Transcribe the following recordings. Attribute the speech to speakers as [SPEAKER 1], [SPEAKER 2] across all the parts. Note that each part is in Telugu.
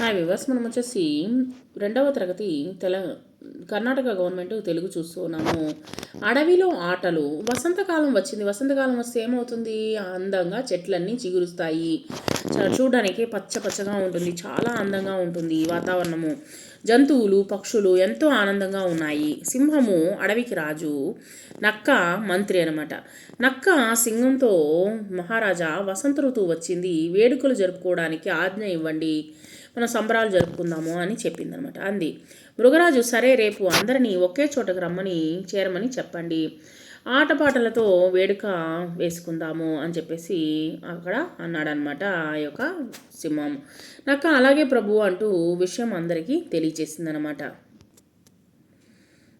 [SPEAKER 1] హాయ్ వివర్స్ మనం వచ్చేసి రెండవ తరగతి తెల కర్ణాటక గవర్నమెంట్ తెలుగు చూస్తున్నాము అడవిలో ఆటలు వసంతకాలం వచ్చింది. వసంతకాలం వస్తే ఏమవుతుంది? అందంగా చెట్లన్నీ చిగురుస్తాయి. చ- చూడడానికి పచ్చ పచ్చగా ఉంటుంది. చాలా అందంగా ఉంటుంది ఈ వాతావరణము. జంతువులు పక్షులు ఎంతో ఆనందంగా ఉన్నాయి. సింహము అడవికి రాజు. నక్క మంత్రి అనమాట నక్క సింహంతో మహారాజా వసంత ఋతువు వచ్చింది. వేడుకలు జరుపుకోవడానికి ఆజ్ఞ ఇవ్వండి. మనం సంబరాలు జరుపుకుందాము అని చెప్పిందనమాట. అంది. మృగరాజు సరే రేపు అందరినీ ఒకే చోటకు రమ్మని చేరమని చెప్పండి. ఆటపాటలతో వేడుక వేసుకుందాము అని చెప్పేసి అక్కడ అన్నాడనమాట ఆ యొక్క సింహం. నక్క అలాగే ప్రభు అంటూ విషయం అందరికీ తెలియచేసిందనమాట.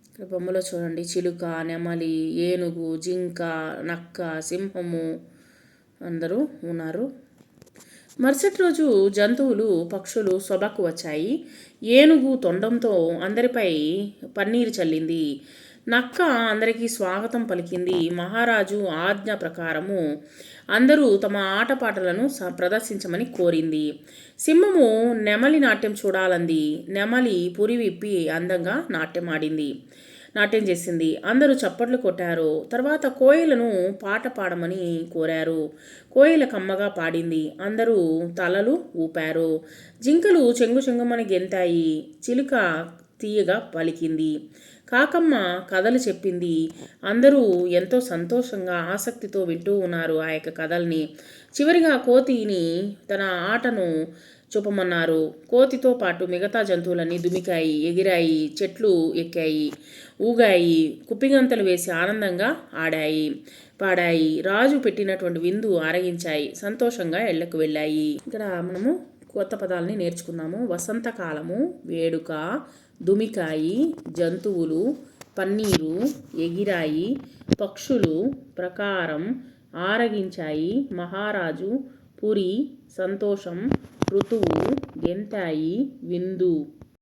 [SPEAKER 1] ఇక్కడ బొమ్మలో చూడండి. చిలుక నెమలి ఏనుగు జింక నక్క సింహము అందరూ ఉన్నారు. మరుసటి రోజు జంతువులు పక్షులు సొబకు వచ్చాయి. ఏనుగు తొండంతో అందరిపై పన్నీరు చల్లింది. నక్క అందరికీ స్వాగతం పలికింది. మహారాజు ఆజ్ఞ ప్రకారము అందరూ తమ ఆటపాటలను స- ప్రదర్శించమని కోరింది. సింహము నెమలి నాట్యం చూడాలంది. నెమలి పురి విప్పి అందంగా నాట్యం ఆడింది నాట్యం చేసింది. అందరూ చప్పట్లు కొట్టారు. తర్వాత కోయిలను పాట పాడమని కోరారు. కోయిల కమ్మగా పాడింది. అందరూ తలలు ఊపారు. జింకలు చెంగు చెంగుమని గెంతాయి. చిలుక తీయగా పలికింది. కాకమ్మ కథలు చెప్పింది. అందరూ ఎంతో సంతోషంగా ఆసక్తితో వింటూ ఉన్నారు ఆ యొక్క కథల్ని. చివరిగా కోతిని తన ఆటను చూపమన్నారు. కోతితో పాటు మిగతా జంతువులన్నీ దుమికాయి ఎగిరాయి చెట్లు ఎక్కాయి ఊగాయి కుప్పిగంతలు వేసి ఆనందంగా ఆడాయి పాడాయి. రాజు పెట్టినటువంటి విందు ఆరగించాయి. సంతోషంగా ఇళ్ళకు వెళ్ళాయి. ఇక్కడ మనము కొత్త పదాలని నేర్చుకున్నాము వసంతకాలము వేడుక దుమికాయి జంతువులు పన్నీరు ఎగిరాయి పక్షులు ప్రకారం ఆరగించాయి మహారాజు పురి సంతోషం ఋతువు గెంతాయి విందు.